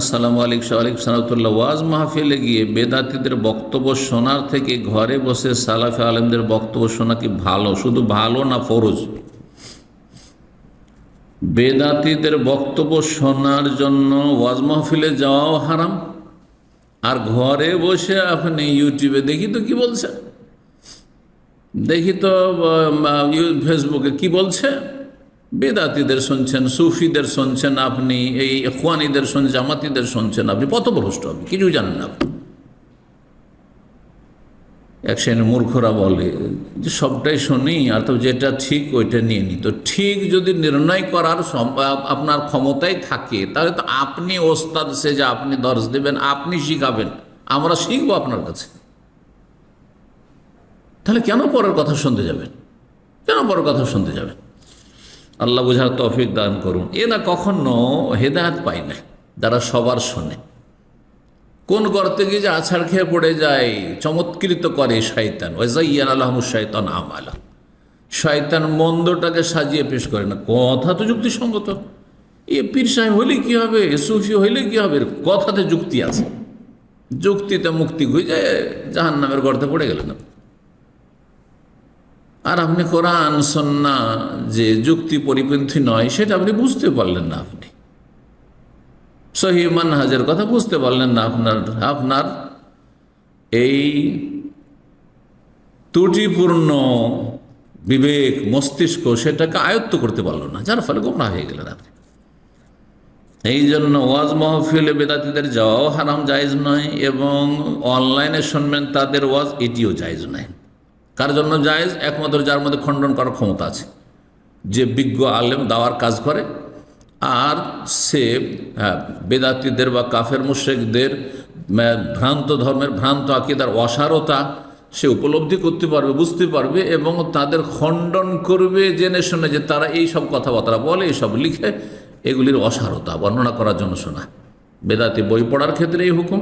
আসসালামু আলাইকুম আলাইকুম সালামতুল্লাহ ওয়াজ মাহফিলে গিয়ে বেদাতিদের বক্তব্য শোনার থেকে ঘরে বসে সালাফে আলেমদের বক্তব্য শোনা কি ভালো? শুধু ভালো না ফরজ? বেদাতিদের বক্তব্য শোনার জন্য ওয়াজ মাহফিলে যাওয়াও হারাম। আর ঘরে বসে আপনি ইউটিউবে দেখি তো কি বলছে? দেখি তো ফেসবুকে কি বলছে? বেদাতিদের শুনছেন, সুফিদের শুনছেন আপনি, এই খোয়ানিদের শুনছেন, জামাতিদের শুনছেন আপনি পথভ্রষ্ট আপনি, কিছু জানেন না আপনি। এক শ্রেণির মূর্খরা বলে যে সবটাই শুনি, আর তো যেটা ঠিক ওইটা নিয়ে নি। তো ঠিক যদি নির্ণয় করার আপনার ক্ষমতায় থাকে, তাহলে তো আপনি ওস্তাদ সে যে আপনি দর্শ দেবেন, আপনি শিখাবেন, আমরা শিখব আপনার কাছে। তাহলে কেন পরের কথা শুনতে যাবেন? কেন পরের কথা শুনতে যাবেন? আল্লাহ বোঝার তৌফিক দান করুন। এরা কখনো হেদায়ত পায় না যারা সবার শোনে। কোন গর্তে গিয়ে যে আছাড় খেয়ে পড়ে যায়, চমৎকৃত করে শয়তান। ওয়াজাইয়ান আলহামু শয়তান আমালা। শয়তান মন্দটাকে সাজিয়ে পেশ করে না। কথা তো যুক্তিসঙ্গত। এ পীর সাহেব হইলে কি হবে? সুফি হইলে কি হবে? কথাতে যুক্তি আছে। যুক্তিতে মুক্তি খুঁজে জাহান নামের গর্তে পড়ে গেলেন আপনি। আর আপনি কোরআন, সন্না যে যুক্তি পরিপন্থী নয়, সেটা আপনি বুঝতে পারলেন না আপনি। সহি মানহাজের কথা বুঝতে পারলেন না আপনার আপনার এই ত্রুটিপূর্ণ বিবেক, মস্তিষ্ক সেটাকে আয়ত্ত করতে পারল না, যার ফলে গোমরা হয়ে গেলেন আপনি। এই জন্য ওয়াজ মাহফিলে বেদাতিদের যাওয়াও হারাম, জায়েজ নয়, এবং অনলাইনে শুনবেন তাদের ওয়াজ এটিও জায়েজ নয়। কার জন্য জায়েজ? একমাত্র যার মধ্যে খণ্ডন করার ক্ষমতা আছে। যে বিজ্ঞ আলেম দাওয়ার কাজ করে আর সে হ্যাঁ, বেদাতিদের বা কাফের মুশেকদের ভ্রান্ত ধর্মের ভ্রান্ত আকিদার অসারতা সে উপলব্ধি করতে পারবে বুঝতে পারবে এবং তাদের খণ্ডন করবে জেনে শুনে যে তারা এই সব কথাবার্তা বলে এইসব লিখে এগুলির অসারতা বর্ণনা করার জন্য শোনা। বেদাতি বই পড়ার ক্ষেত্রে এই হুকুম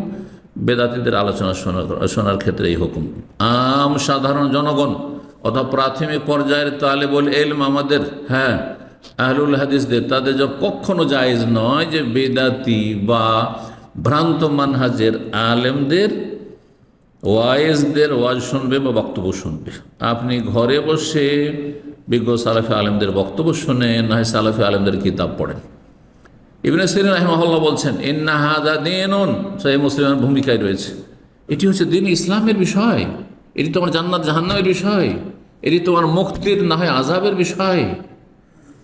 বেদাতিদের আলোচনা শোনার শোনার ক্ষেত্রে এই হুকুম। আম সাধারণ জনগণ অথবা প্রাথমিক পর্যায়ের তালেবল এলম আমাদের হ্যাঁ আহলুল হাদিসদের, তাদের যে কখনো জায়েজ নয় যে বেদাতি বা ভ্রান্ত মানহাজের আলেমদের, ওয়াইজদের ওয়াজ শুনবে বা বক্তব্য শুনবে। আপনি ঘরে বসে বিজ্ঞ সালাফে আলেমদের বক্তব্য শুনেন, না হয় সালাফে আলেমদের কিতাব পড়েন। ইবনে সিরিন রাহিমাহুল্লাহ বলছেন, ইন্না হাদা দিনুন। সেই মুসলিমের ভূমিকায় রয়েছে। এটি হচ্ছে দিন ইসলামের বিষয়। এটি তোমার জান্নাত, জাহান্নামের বিষয়। এটি তোমার মুক্তির, না হয় আজাবের বিষয়।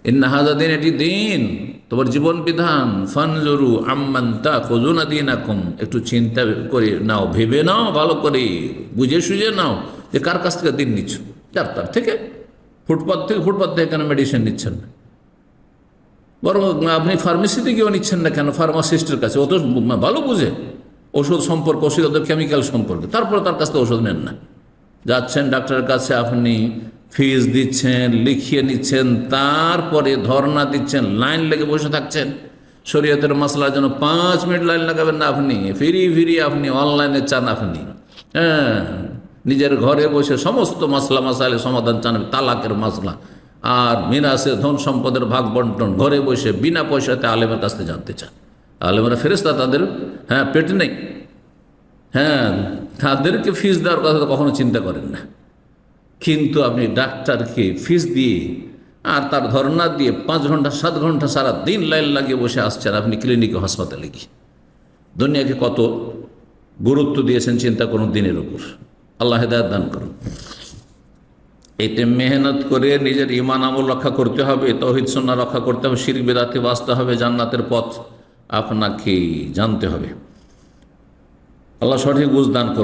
ইন্না হাদা দিন, এটি দিন, তোমার জীবন বিধান। ফানজরু আম্মান খোঁজুনা দিন আকুম একটু চিন্তা করে নাও, ভেবে নাও, ভালো করে বুঝে সুঝে নাও যে কার কাছ থেকে দিন নিচ্ছ। তার থেকে। ফুটপাথ থেকে ফুটপাথ থেকে কেন মেডিসিন নিচ্ছেন? না বরং আপনি ফার্মেসিতে গিয়েও নিচ্ছেন না কেন? ফার্মাসিস্টের কাছে। ও তো ভালো বুঝে। ওষুধ সম্পর্ক ওষুধ ওদের কেমিক্যাল সম্পর্কে। তারপরে তার কাছ থেকে ওষুধ নেন না। যাচ্ছেন ডাক্তারের কাছে, আপনি ফিস দিচ্ছেন, লিখিয়ে নিচ্ছেন, তারপরে ধর্ণা দিচ্ছেন, লাইন লেগে বসে থাকছেন। শরীয়তের মশলার জন্য পাঁচ মিনিট লাইন লাগাবেন না আপনি। ফিরি ফিরি আপনি অনলাইনে চান আপনি। হ্যাঁ নিজের ঘরে বসে সমস্ত মশলা মশালে সমাধান চান, তালাকের মশলা আর মিরাসে ধন সম্পদের ভাগ বন্টন, ঘরে বসে বিনা পয়সাতে আলেমের কাছ থেকে জানতে চান আলেমেরা ফেরেস্তা তাদের হ্যাঁ পেট নেই। হ্যাঁ তাদেরকে ফিস দেওয়ার কথা তো কখনো চিন্তা করেন না। কিন্তু আপনি ডাক্তারকে ফিস দিয়ে আর তার ধর্না দিয়ে পাঁচ ঘণ্টা, সাত ঘণ্টা সারা দিন লাইন লাগিয়ে বসে আসছেন, আপনি ক্লিনিকে হাসপাতালে গিয়ে। দুনিয়াকে কত গুরুত্ব দিয়েছেন চিন্তা করুন, দিনের উপর। আল্লাহ হেদায়ত দান করুন। এতে মেহনত করে নিজের ইমান আমল রক্ষা করতে হবে, তহিদ সন্না রক্ষা করতে হবে শির বেদাতে বাঁচতে হবে, জান্নাতের পথ আপনাকে জানতে হবে। আল্লাহ সঠিক বুঝ দান করুন।